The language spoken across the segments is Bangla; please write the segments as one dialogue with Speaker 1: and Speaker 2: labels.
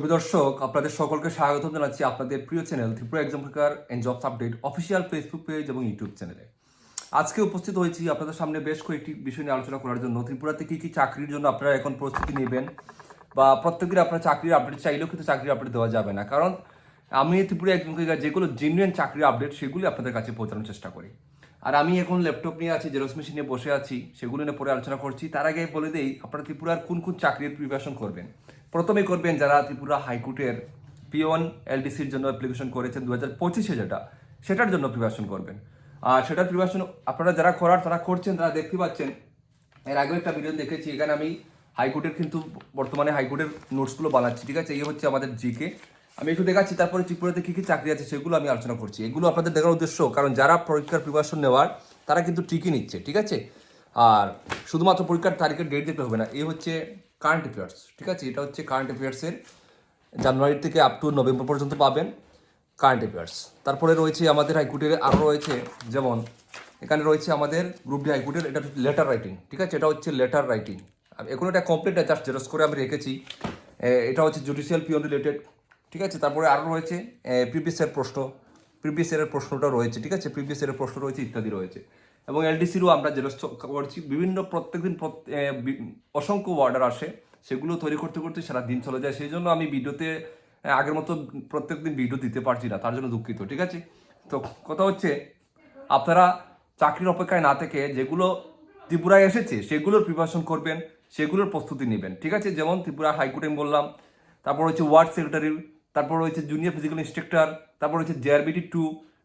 Speaker 1: প্রিয় দর্শক, আপনাদের সকলকে স্বাগত জানাচ্ছি আপনাদের প্রিয় channel Tripura exam Fikar and jobs update official Facebook page এবং ইউটিউব চ্যানেলে। আজকে উপস্থিত হয়েছি আপনাদের সামনে বেশ কয়েকটি বিষয় নিয়ে আলোচনা করার জন্য। ত্রিপুরাতে কী কী চাকরির জন্য আপনারা এখন প্রস্তুতি নেবেন? বা প্রত্যেকের আপনার চাকরির আপডেট চাইলেও কিন্তু চাকরির আপডেট দেওয়া যাবে না। কারণ আমি ত্রিপুরা একজন যেগুলো জেনুইন চাকরির আপডেট সেগুলি আপনাদের কাছে পৌঁছানোর চেষ্টা করি। আর আমি এখন ল্যাপটপ নিয়ে আছি জেরক্স মেশিন বসে আছি, সেগুলো নিয়ে পরে আলোচনা করছি। তার আগে বলে দেই, আপনারা ত্রিপুরার কোন কোন চাকরির প্রিপারেশন করবেন? প্রথমে করবেন যারা ত্রিপুরা হাইকোর্টের পিওন এলডিসির জন্য অ্যাপ্লিকেশন করেছেন দু হাজার পঁচিশে যেটা, সেটার জন্য প্রিপারেশন করবেন। আর সেটার প্রিপারেশন আপনারা যারা করার, তারা করছেন, তারা দেখতে পাচ্ছেন, এর আগেও একটা ভিডিও দেখেছি, এখানে আমি হাইকোর্টের কিন্তু বর্তমানে হাইকোর্টের নোটসগুলো বানাচ্ছি, ঠিক আছে? এই হচ্ছে আমাদের জিকে আমি একটু দেখাচ্ছি, তারপরে ত্রিপুরাতে কী কী চাকরি আছে, সেগুলো আমি আলোচনা করছি। এগুলো আপনাদের দেখার উদ্দেশ্য, কারণ যারা পরীক্ষার প্রিপারেশন নেওয়ার, তারা কিন্তু ঠিকই নিচ্ছে, ঠিক আছে? আর শুধুমাত্র পরীক্ষার তারিখের ডেট দেখতে হবে না, এই হচ্ছে কারেন্ট অ্যাফেয়ার্স ঠিক আছে? এটা হচ্ছে কারেন্ট অ্যাফেয়ার্সের জানুয়ারি থেকে আপ টু নভেম্বর পর্যন্ত পাবেন কারেন্ট অ্যাফেয়ার্স তারপরে রয়েছে আমাদের হাইকোর্টের আরও রয়েছে, যেমন এখানে রয়েছে আমাদের গ্রুপ ডি হাইকোর্টের এটা লেটার রাইটিং ঠিক আছে? এটা হচ্ছে লেটার রাইটিং এখন এটা কমপ্লিট জাস্ট জেরক্স করে আমি রেখেছি। এটা হচ্ছে জুডিশিয়াল পিওন রিলেটেড ঠিক আছে? তারপরে আরও রয়েছে প্রিভিয়াস এর প্রশ্ন। প্রিভিয়াস এর প্রশ্নটা রয়েছে, ঠিক আছে? প্রিভিয়াস প্রশ্ন রয়েছে, ইত্যাদি রয়েছে। এবং এলডিসিরও আমরা জেরক্স করছি। বিভিন্ন প্রত্যেকদিন অসংখ্য অর্ডার আসে, সেগুলো তৈরি করতে করতে সারা দিন চলে যায়। সেই জন্য আমি ভিডিওতে আগের মতো প্রত্যেকদিন ভিডিও দিতে পারছি না, তার জন্য দুঃখিত, ঠিক আছে? তো কথা হচ্ছে, আপনারা চাকরির অপেক্ষায় না থেকে যেগুলো ত্রিপুরায় এসেছে, সেগুলোর প্রিপারেশন করবেন, সেগুলোর প্রস্তুতি নেবেন, ঠিক আছে? যেমন ত্রিপুরা হাইকোর্টে বললাম, তারপর হচ্ছে ওয়ার্ড সেক্রেটারি তারপর রয়েছে জুনিয়র ফিজিক্যাল ইন্সট্রাক্টর তারপর হচ্ছে জেআরবিটি টু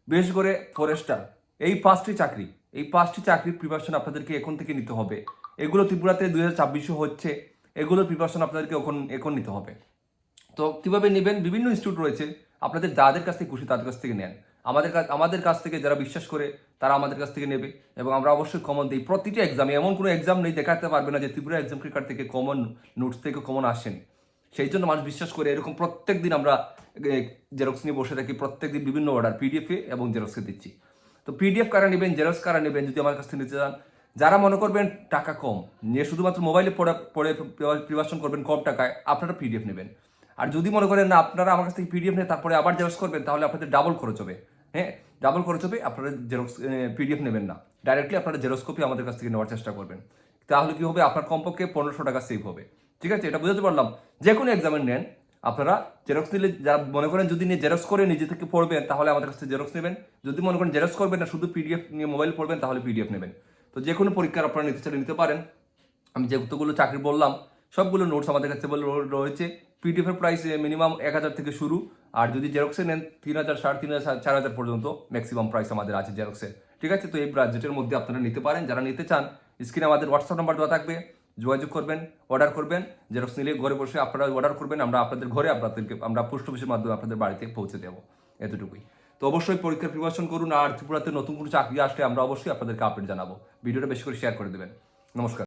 Speaker 1: বিশেষ করে ফরেস্টার এই পাঁচটি চাকরি, এই পাঁচটি চাকরির প্রিপারেশন আপনাদেরকে এখন থেকে নিতে হবে। এগুলো ত্রিপুরাতে দুই হাজার ছাব্বিশে হচ্ছে এগুলোর প্রিপারেশন আপনাদেরকে এখন এখন নিতে হবে। তো কীভাবে নেবেন? বিভিন্ন ইনস্টিটিউট রয়েছে, আপনাদের যাদের কাছ থেকে খুশি তাদের কাছ থেকে নেন। আমাদের কাছ আমাদের কাছ থেকে যারা বিশ্বাস করে, তারা আমাদের কাছ থেকে নেবে এবং আমরা অবশ্যই কমন দিই। প্রতিটি এক্সামে এমন কোনো এক্সাম নেই, দেখাতে পারবে না যে ত্রিপুরা এক্সাম ক্রিকার থেকে কমন নোটস থেকে কমন আসেনি। সেই জন্য মানুষ বিশ্বাস করে এরকম প্রত্যেক দিন আমরা জেরক্স নিয়ে বসে থাকি প্রত্যেক দিন বিভিন্ন অর্ডার পিডিএফে এবং জেরক্সে দিচ্ছি। তো পিডিএফ কারা নেবেন জেরক্স কারা নেবেন, যদি আমার কাছ থেকে নিতে চান, যারা মনে করবেন টাকা কম, নিয়ে শুধুমাত্র মোবাইলে পড়া পড়ে প্রিপারেশন করবেন কম টাকায়, আপনারা পিডিএফ নেবেন। আর যদি মনে করেন না, আপনারা আমার কাছ থেকে পিডিএফ নিয়ে তারপরে আবার জেরক্স করবেন, তাহলে আপনাদের ডাবল খরচ হবে। হ্যাঁ? ডাবল খরচ হবে, আপনারা জেরক্স পিডিএফ নেবেন না। ডাইরেক্টলি আপনারা জেরক্স কপি আমাদের কাছ থেকে নেওয়ার চেষ্টা করবেন। তাহলে কী হবে? আপনার কমপক্ষে পনেরোশো টাকা সেভ হবে। ঠিক আছে, এটা বুঝতে পারলাম। যে কোনো এক্সামের নেন, আপনারা জেরক্স নিলে যারা মনে করেন যদি নিয়ে জেরক্স করে নিজে থেকে পড়বেন, তাহলে আমাদের কাছে জেরক্স নেবেন। যদি মনে করেন জেরক্স করবেন না, শুধু পিডিএফ নিয়ে মোবাইল পড়বেন, তাহলে পিডিএফ নেবেন। তো যে কোনো পরীক্ষার আপনারা নিতে চাইলে নিতে পারেন। আমি যেগুলো চাকরি বললাম, সবগুলো নোটস আমাদের কাছে রয়েছে। পিডিএফ এর প্রাইস মিনিমাম এক হাজার থেকে শুরু। আর যদি জেরক্সে নেন, তিন হাজার, সাড়ে তিন হাজার, চার হাজার পর্যন্ত ম্যাক্সিমাম প্রাইস আমাদের আছে জেরক্সের ঠিক আছে, তো এই বাজেটের মধ্যে আপনারা নিতে পারেন। যারা নিতে চান স্ক্রিনে আমাদের হোয়াটসঅ্যাপ নাম্বার দেওয়া থাকবে। যোগাযোগ করবেন অর্ডার করবেন জেরক্স নিলে ঘরে বসে আপনারা অর্ডার করবেন, আমরা আপনাদের ঘরে আপনাদেরকে, আমরা পোস্ট অফিসের মাধ্যমে আপনাদের বাড়িতে পৌঁছে দেবো, এতটুকুই। তো অবশ্যই পরীক্ষার প্রিপারেশন করুন, আর ত্রিপুরাতে নতুন কোনো চাকরি আসলে আমরা অবশ্যই আপনাদেরকে আপডেট জানাব। ভিডিওটা বেশি করে শেয়ার করে দেবেন। নমস্কার।